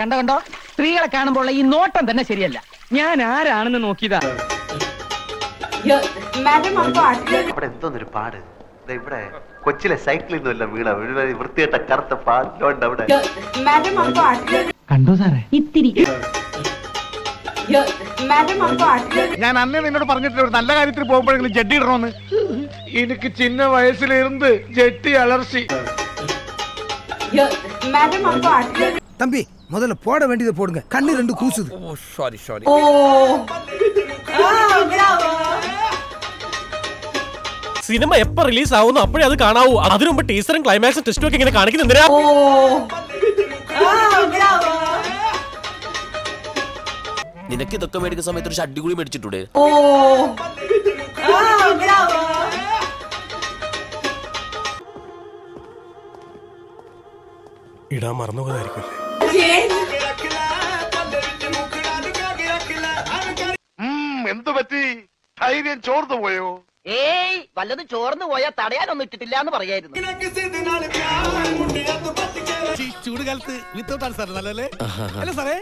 കണ്ടോ കണ്ടോ? സ്ത്രീകളെ കാണുമ്പോൾ ഈ നോട്ടം തന്നെ ശരിയല്ല. ഞാൻ ആരാണെന്ന് നോക്കിയതാ. അവിടെ എന്തോന്നൊരു പാട്. ഇവിടെ കൊച്ചിലെ സൈക്കിളിൽ നിന്നല്ല വീണ. വൃത്തിയായിട്ട കറുത്ത പാടുണ്ട് അവിടെ. കണ്ടോ സാറേ? ഇത്തിരി ഞാൻ അന്നേ നിന്നോട് പറഞ്ഞിട്ടില്ല ഒരു നല്ല കാര്യത്തിൽ പോകുമ്പോഴെങ്കിലും ജഡ്ഡി ഇടണമെന്ന് എനിക്ക് ചിന്ന വയസ്സിലിരുന്ന് ജെട്ടി അലർച്ചി தம்பி முதல்ல போட வேண்டியதை போடுங்க கண்ணு ரெண்டு கூசுது சாரி சாரி സിനിമ എപ്പോ റിലീസ് ആവുന്നു അപ്പോഴേ അത് കാണാവൂ അതിനു മുമ്പ് ടീച്ചറും ക്ലൈമാക്സും ടെസ്റ്റും ഒക്കെ ഇങ്ങനെ കാണിക്കുന്നുണ്ട് നിനക്ക് ഇതൊക്കെ മേടിക്കുന്ന സമയത്ത് ഒരു ഷഡ്ഡി കൂടി മേടിച്ചിട്ടൂടെ ओ ഇടാൻ എന്തു പറ്റി? ധൈര്യം ചോർന്നു പോയോ? ഏയ് വല്ലതും ചോർന്നു പോയാ തടയാനൊന്നും ഇട്ടിട്ടില്ല എന്ന് പറയായിരുന്നു ചൂടുകാലത്ത് വിത്തൗട്ട് ആണ് സാർ നല്ലല്ലേ അല്ലേ സാറേ?